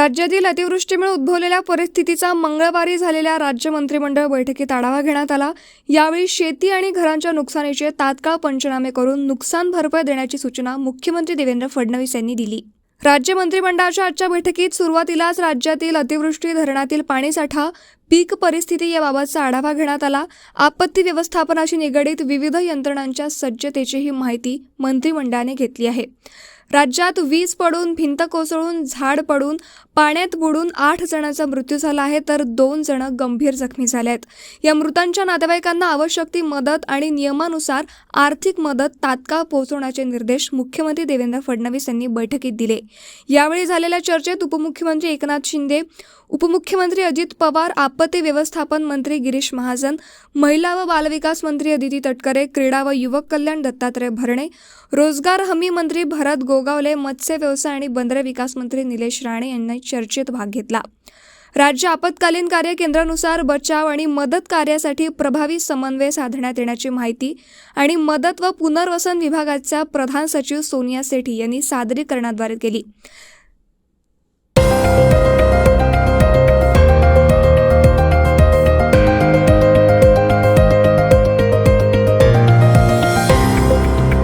राज्यातील अतिवृष्टीमुळे उद्भवलेल्या परिस्थितीचा मंगळवारी झालेल्या राज्य मंत्रिमंडळ बैठकीत आढावा घेण्यात आला. यावेळी शेती आणि घरांच्या नुकसानीचे तात्काळ पंचनामे करून नुकसान भरपाई देण्याची सूचना मुख्यमंत्री देवेंद्र फडणवीस यांनी दिली. राज्य मंत्रिमंडळाच्या आजच्या बैठकीत सुरुवातीलाच राज्यातील अतिवृष्टी धरणातील पाणीसाठा पीक परिस्थिती याबाबतचा आढावा घेण्यात आला. आपत्ती व्यवस्थापनाशी निगडीत विविध यंत्रणांच्या सज्जतेचीही माहिती मंत्रिमंडळाने घेतली आहे. राज्यात वीज पडून भिंत कोसळून झाड पडून पाण्यात बुडून आठ जणांचा मृत्यू झाला आहे तर दोन जण गंभीर जखमी झाले आहेत. या मृतांच्या नातेवाईकांना आवश्यक ती मदत आणि नियमानुसार आर्थिक मदत तात्काळ पोहोचवण्याचे निर्देश मुख्यमंत्री देवेंद्र फडणवीस यांनी बैठकीत दिले. यावेळी झालेल्या चर्चेत उपमुख्यमंत्री एकनाथ शिंदे उपमुख्यमंत्री अजित पवार आप आपत्ती व्यवस्थापन मंत्री गिरीश महाजन महिला व बालविकास मंत्री अदिती तटकरे क्रीडा व युवक कल्याण दत्तात्रय भरणे रोजगार हमी मंत्री भरत गोगावले मत्स्य व्यवसाय आणि बंदरे विकास मंत्री निलेश राणे यांनी चर्चेत भाग घेतला. राज्य आपत्कालीन कार्य केंद्रानुसार बचाव आणि मदत कार्यासाठी प्रभावी समन्वय साधण्यात येण्याची माहिती आणि मदत व पुनर्वसन विभागाच्या प्रधान सचिव सोनिया सेठी यांनी सादरीकरणाद्वारे केली.